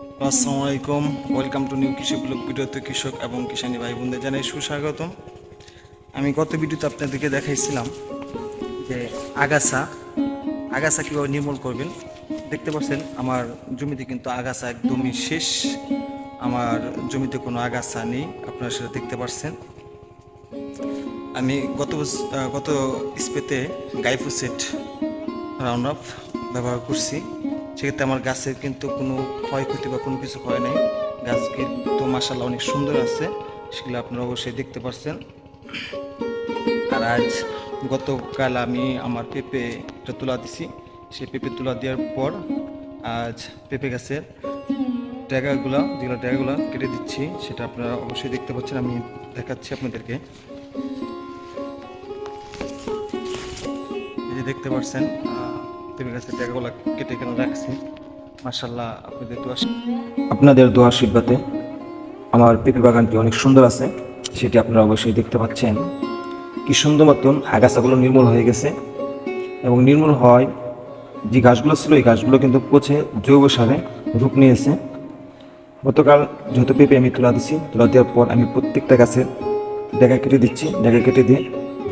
আসসালামু আলাইকুম welcome to new কৃষি ব্লগ ভিডিওতে কৃষক এবং কিষানি ভাই বোনদের জানাই সুস্বাগতম। আমি গত ভিডিওতে আপনাদেরকে দেখাইছিলাম যে আগাছা আগাছা কীভাবে নির্মূল করবেন। দেখতে পাচ্ছেন, আমার জমিতে কিন্তু আগাছা একদমই শেষ। আমার জমিতে কোনো আগাছা নেই, আপনারা সেটা দেখতে পাচ্ছেন। আমি গত গত স্পেতে গাইফোসেট রাউন্ড আপ ব্যবহার করছি। সেক্ষেত্রে আমার গাছের কিন্তু কোনো ক্ষয়ক্ষতি বা কোনো কিছু হয় নাই। গাছ কিন্তু মাসাল্লাহ অনেক সুন্দর আছে, সেগুলো আপনারা অবশ্যই দেখতে পাচ্ছেন আর আজ গতকাল আমি আমার পেঁপেটা তুলা দিছি, সেই পেঁপে তুলা দেওয়ার পর আজ পেঁপে গাছের ড্যাগাগুলো যেগুলো ড্যাগাগুলো কেটে দিচ্ছি, সেটা আপনারা অবশ্যই দেখতে পাচ্ছেন, আমি দেখাচ্ছি আপনাদেরকে। এই যে দেখতে পাচ্ছেন গাছের ড্যাগাগুলো কেটে কেন রাখছি। মার্শাল্লাহ আপনাদের দোয়া আপনাদের দোয়া আশীর্বাদে আমার পেঁপে বাগানটি অনেক সুন্দর আছে, সেটি আপনারা অবশ্যই দেখতে পাচ্ছেন। কি সুন্দর মতন আগাছাগুলো নির্মূল হয়ে গেছে এবং নির্মূল হয় যে গাছগুলো ছিল, এই গাছগুলো কিন্তু পচে জৈব সারে রূপ নিয়েছে। গতকাল যত পেঁপে আমি তুলা দিছি, তুলা দেওয়ার পর আমি প্রত্যেকটা গাছের ডেকা কেটে দিচ্ছি। ডেকা কেটে দিয়ে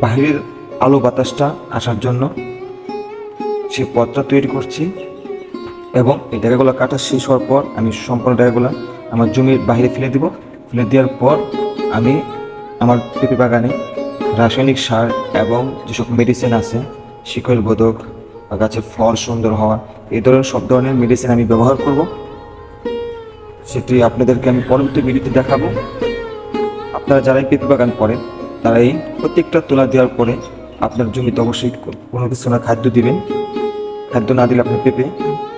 বাহিরের আলো বাতাসটা আসার জন্য সেই পথটা তৈরি করছি এবং এই ডেকাগুলো কাটা শেষ হওয়ার পর আমি সম্পূর্ণ ডেকাগুলো আমার জমির বাইরে ফেলে দিব। ফেলে দেওয়ার পর আমি আমার পেঁপে বাগানে রাসায়নিক সার এবং যেসব মেডিসিন আছে, শিকড় বোধক বা গাছের ফল সুন্দর হওয়া, এই ধরনের সব ধরনের মেডিসিন আমি ব্যবহার করব। সেটি আপনাদেরকে আমি পরবর্তী ভিডিওতে দেখাবো। আপনারা যারাই পেঁপে বাগান করেন তারা এই প্রত্যেকটা তোলা দেওয়ার পরে আপনার জমিতে অবশ্যই কোনো কিছু না খাদ্য দিবেন। খাদ্য না দিলে আপনার পেঁপে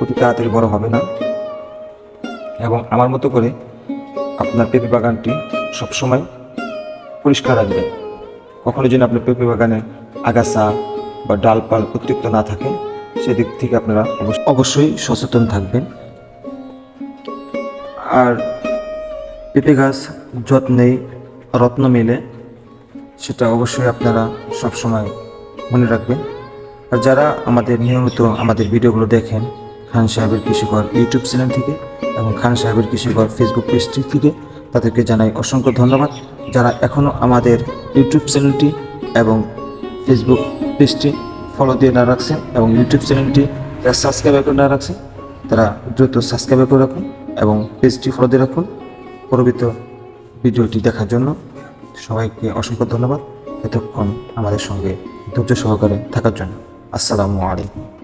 অতি তাড়াতাড়ি বড় হবে না। এবং আমার মতো করে আপনার পেঁপে বাগানটি সবসময় পরিষ্কার রাখবেন। কখনো যেন আপনার পেঁপে বাগানে আগাছা বা ডালপাল অতিরিক্ত না থাকে, সেদিক থেকে আপনারা অবশ্যই সচেতন থাকবেন। আর পেঁপে গাছ যত্নেই রত্ন মেলে, সেটা অবশ্যই আপনারা সবসময় মনে রাখবেন। আর যারা আমাদের নিয়মিত আমাদের ভিডিওগুলো দেখেন, খান সাহেবের কৃষিকর ইউটিউব চ্যানেল থেকে এবং খান সাহেবের কৃষিকর ফেসবুক পেজটি থেকে তাদেরকে জানাই অসংখ্য ধন্যবাদ। যারা এখনও আমাদের ইউটিউব চ্যানেলটি এবং ফেসবুক পেজটি ফলো দিয়ে না রাখছেন এবং ইউটিউব চ্যানেলটি যারা সাবস্ক্রাইব করে না রাখছেন, তারা দ্রুত সাবস্ক্রাইব করে রাখুন এবং পেজটি ফলো দিয়ে রাখুন। পরবর্তী ভিডিওটি দেখার জন্য সবাইকে অসংখ্য ধন্যবাদ। এতক্ষণ আমাদের সঙ্গে ধৈর্য সহকারে থাকার জন্য। আসসালামু আলাইকুম।